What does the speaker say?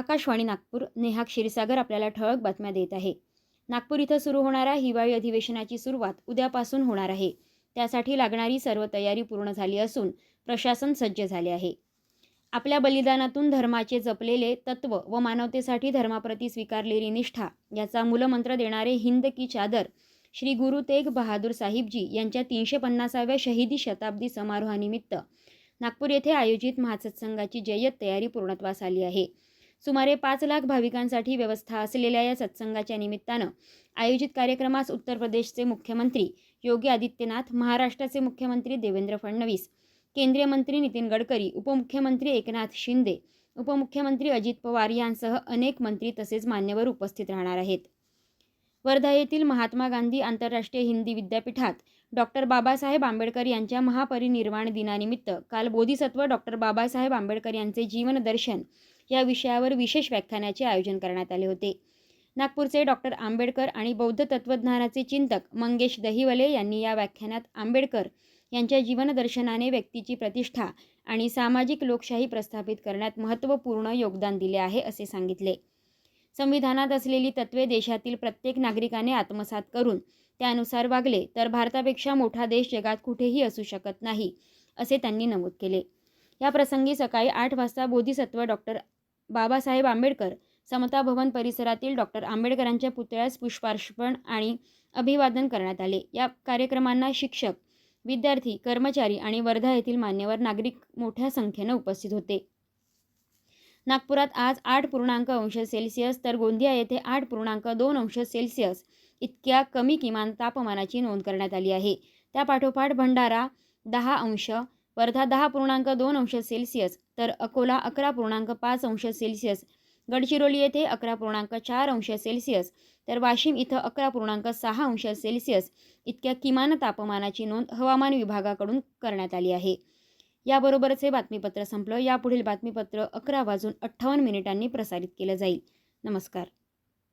आकाशवाणी नागपूर नेहा क्षीरसागर आपल्याला ठळक बातम्या देत आहे. नागपूर इथं सुरू होणाऱ्या हिवाळी अधिवेशनाची सुरुवात उद्यापासून होणार आहे. त्यासाठी लागणारी सर्व तयारी पूर्ण झाली असून प्रशासन सज्ज झाले आहे. आपल्या बलिदानातून धर्माचे जपलेले तत्व व मानवतेसाठी धर्माप्रती स्वीकारलेली निष्ठा याचा मूलमंत्र देणारे हिंद की चादर श्री गुरु तेग बहादूर साहिबजी यांच्या तीनशे पन्नासाव्या शहीदी शताब्दी समारोहानिमित्त नागपूर येथे आयोजित महासत्संगाची जय्यत तयारी पूर्णत्वास आली आहे. सुमारे पाच लाख भाविकांसाठी व्यवस्था असलेल्या या सत्संगाच्या निमित्तानं आयोजित कार्यक्रमास उत्तर प्रदेशचे मुख्यमंत्री योगी आदित्यनाथ महाराष्ट्राचे मुख्यमंत्री देवेंद्र फडणवीस केंद्रीय मंत्री नितीन गडकरी उपमुख्यमंत्री एकनाथ शिंदे उपमुख्यमंत्री अजित पवार यांसह अनेक मंत्री तसेच मान्यवर उपस्थित राहणार आहेत. वर्धा येथील महात्मा गांधी आंतरराष्ट्रीय हिंदी विद्यापीठात डॉक्टर बाबासाहेब आंबेडकर यांच्या महापरिनिर्वाण दिनानिमित्त काल बोधिसत्व डॉक्टर बाबासाहेब आंबेडकर यांचे जीवनदर्शन या विषयावर विशेष व्याख्यानाचे आयोजन करण्यात आले होते. नागपूरचे डॉक्टर आंबेडकर आणि बौद्ध तत्त्वज्ञानाचे चिंतक मंगेश दहिवले यांनी या व्याख्यानात आंबेडकर यांच्या जीवनदर्शनाने व्यक्तीची प्रतिष्ठा आणि सामाजिक लोकशाही प्रस्थापित करण्यात महत्त्वपूर्ण योगदान दिले आहे असे सांगितले. संविधानात असलेली तत्वे देशातील प्रत्येक नागरिकाने आत्मसात करून त्यानुसार वागले तर भारतापेक्षा मोठा देश जगात कुठेही असू शकत नाही असे त्यांनी नमूद केले. या प्रसंगी सकाळी आठ वाजता बोधिसत्व डॉक्टर बाबासाहेब आंबेडकर समता भवन परिसरातील डॉक्टर आंबेडकरांच्या पुतळ्यास पुष्पार्पण आणि अभिवादन करण्यात आले. या कार्यक्रमांना शिक्षक विद्यार्थी कर्मचारी आणि वर्धा येथील मान्यवर नागरिक मोठ्या संख्येनं उपस्थित होते. नागपुरात आज आठ पूर्णांक अंश सेल्सिअस तर गोंदिया येथे आठ पूर्णांक दोन अंश सेल्सिअस इतक्या कमी किमान तापमानाची नोंद करण्यात आली आहे. त्यापाठोपाठ भंडारा दहा अंश वर्धा दहा पूर्णांक दोन अंश सेल्सिअस तर अकोला अकरा पूर्णांक पाच अंश सेल्सिअस गडचिरोली येथे अकरा पूर्णांक चार अंश सेल्सिअस तर वाशिम इथं अकरा पूर्णांक सहा अंश सेल्सिअस इतक्या किमान तापमानाची नोंद हवामान विभागाकडून करण्यात आली आहे. याबरोबरच हे बातमीपत्र संपलं. यापुढील बातमीपत्र अकरा वाजून अठ्ठावन्न मिनिटांनी प्रसारित केलं जाईल. नमस्कार.